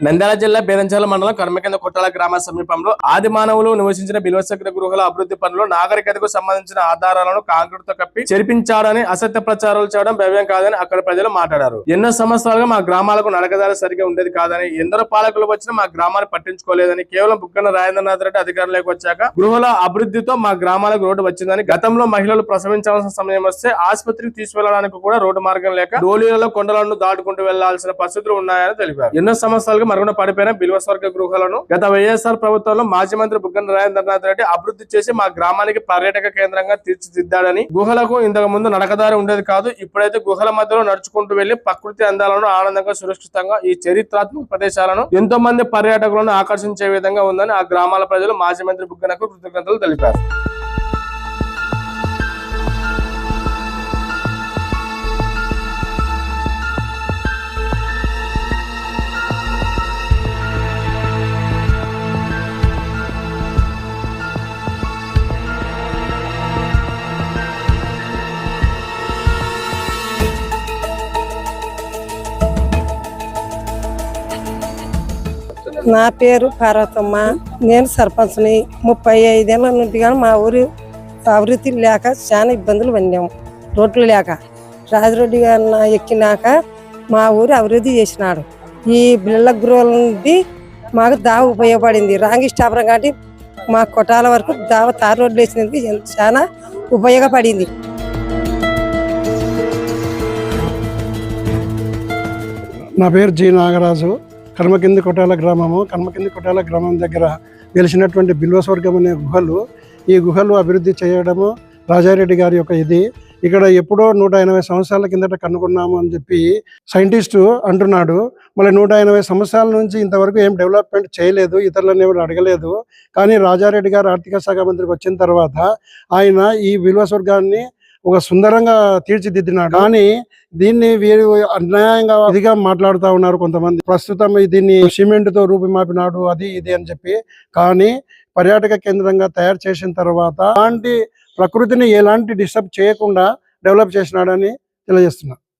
నంద్యాల జిల్లా బేదంచాల మండలం కర్మకింద కొట్టాల గ్రామ సమీపంలో ఆది మానవులు నివసించిన బిల్వసగ్ర గృహాల అభివృద్ధి పనులు నాగరికతకు సంబంధించిన ఆధారాలను కాంక్రీట్తో కప్పి చెరిపించాడని అసత్య ప్రచారాలు చేయడం భవ్యం కాదని అక్కడ ప్రజలు మాట్లాడారు. ఎన్నో సంవత్సరాలుగా మా గ్రామాలకు నడకదారి సరిగా ఉండేది కాదని ఎందరో పాలకులు వచ్చినా మా గ్రామాన్ని పట్టించుకోలేదని కేవలం బుగ్గన రాజేంద్రనాథ్ రెడ్డి అధికారంలోకి వచ్చాక గృహాల అభివృద్ధితో మా గ్రామాలకు రోడ్డు వచ్చిందని గతంలో మహిళలు ప్రసవించాల్సిన సమయం వస్తే ఆసుపత్రికి తీసుకెళ్ళడానికి కూడా రోడ్డు మార్గం లేక డోలీలలో కొండలను దాటుకుంటూ వెళ్ళాల్సిన పరిస్థితులు ఉన్నాయని తెలిపారు. ఎన్నో సంవత్సరాలుగా మరుగున పడిపోయిన బిల్వస్వర్గ గృహాలను గత వైఎస్ఆర్ ప్రభుత్వంలో మాజీ మంత్రి బుగ్గన రాజేంద్రనాథ్ రెడ్డి అభివృద్ధి చేసి మా గ్రామానికి పర్యాటక కేంద్రంగా తీర్చిదిద్దాడని గుహలకు ఇంతకు ముందు నడకదారి ఉండేది కాదు ఇప్పుడైతే గుహల మధ్యలో నడుచుకుంటూ వెళ్ళి ప్రకృతి అందాలను ఆనందంగా సురక్షితంగా ఈ చరిత్రాత్మక ప్రదేశాలను ఎంతో మంది పర్యాటకులను ఆకర్షించే విధంగా ఉందని ఆ గ్రామాల ప్రజలు మాజీ మంత్రి బుగ్గనకు కృతజ్ఞతలు తెలిపారు. నా పేరు పార్వతమ్మ. నేను సర్పంచ్ని. ముప్పై ఐదేళ్ళ నుండి కానీ మా ఊరు అభివృద్ధి లేక చాలా ఇబ్బందులు పడినాము రోడ్లు లేక. రాజరెడ్డి గారు ఎక్కినాక మా ఊరు అభివృద్ధి చేసినాడు. ఈ బిళ్ళ గృహాల నుండి మాకు దావ ఉపయోగపడింది. రాంగి స్టాపరం కాబట్టి మా కొట్టాల వరకు దావ తారు రోడ్లు వేసినందుకు ఎంత- చాలా ఉపయోగపడింది. నా పేరు జి నాగరాజు. కర్మకింది కొట్టాల గ్రామము కర్మకింది కొట్టాల గ్రామం దగ్గర వెలిసినటువంటి బిల్వస్వర్గం అనే గుహలు ఈ గుహలు అభివృద్ధి చేయడము రాజారెడ్డి గారి యొక్క ఇది. ఇక్కడ ఎప్పుడో నూట ఎనభై సంవత్సరాల కిందట కనుగొన్నాము అని చెప్పి సైంటిస్టు అంటున్నాడు. మళ్ళీ నూట ఎనభై సంవత్సరాల నుంచి ఇంతవరకు ఏం డెవలప్మెంట్ చేయలేదు ఇతరులను ఎవరు అడగలేదు. కానీ రాజారెడ్డి గారు ఆర్థిక శాఖ మంత్రికి వచ్చిన తర్వాత ఆయన ఈ బిల్వస్వర్గాన్ని ఒక సుందరంగా తీర్చిదిద్దినాడు. కానీ దీన్ని వీరు అన్యాయంగా ఇదిగా మాట్లాడుతూ ఉన్నారు కొంతమంది. ప్రస్తుతం దీన్ని సిమెంట్తో రూపుమాపినాడు అది ఇది అని చెప్పి. కానీ పర్యాటక కేంద్రంగా తయారు చేసిన తర్వాత అలాంటి ప్రకృతిని ఎలాంటి డిస్టర్బ్ చేయకుండా డెవలప్ చేసినాడని తెలియజేస్తున్నారు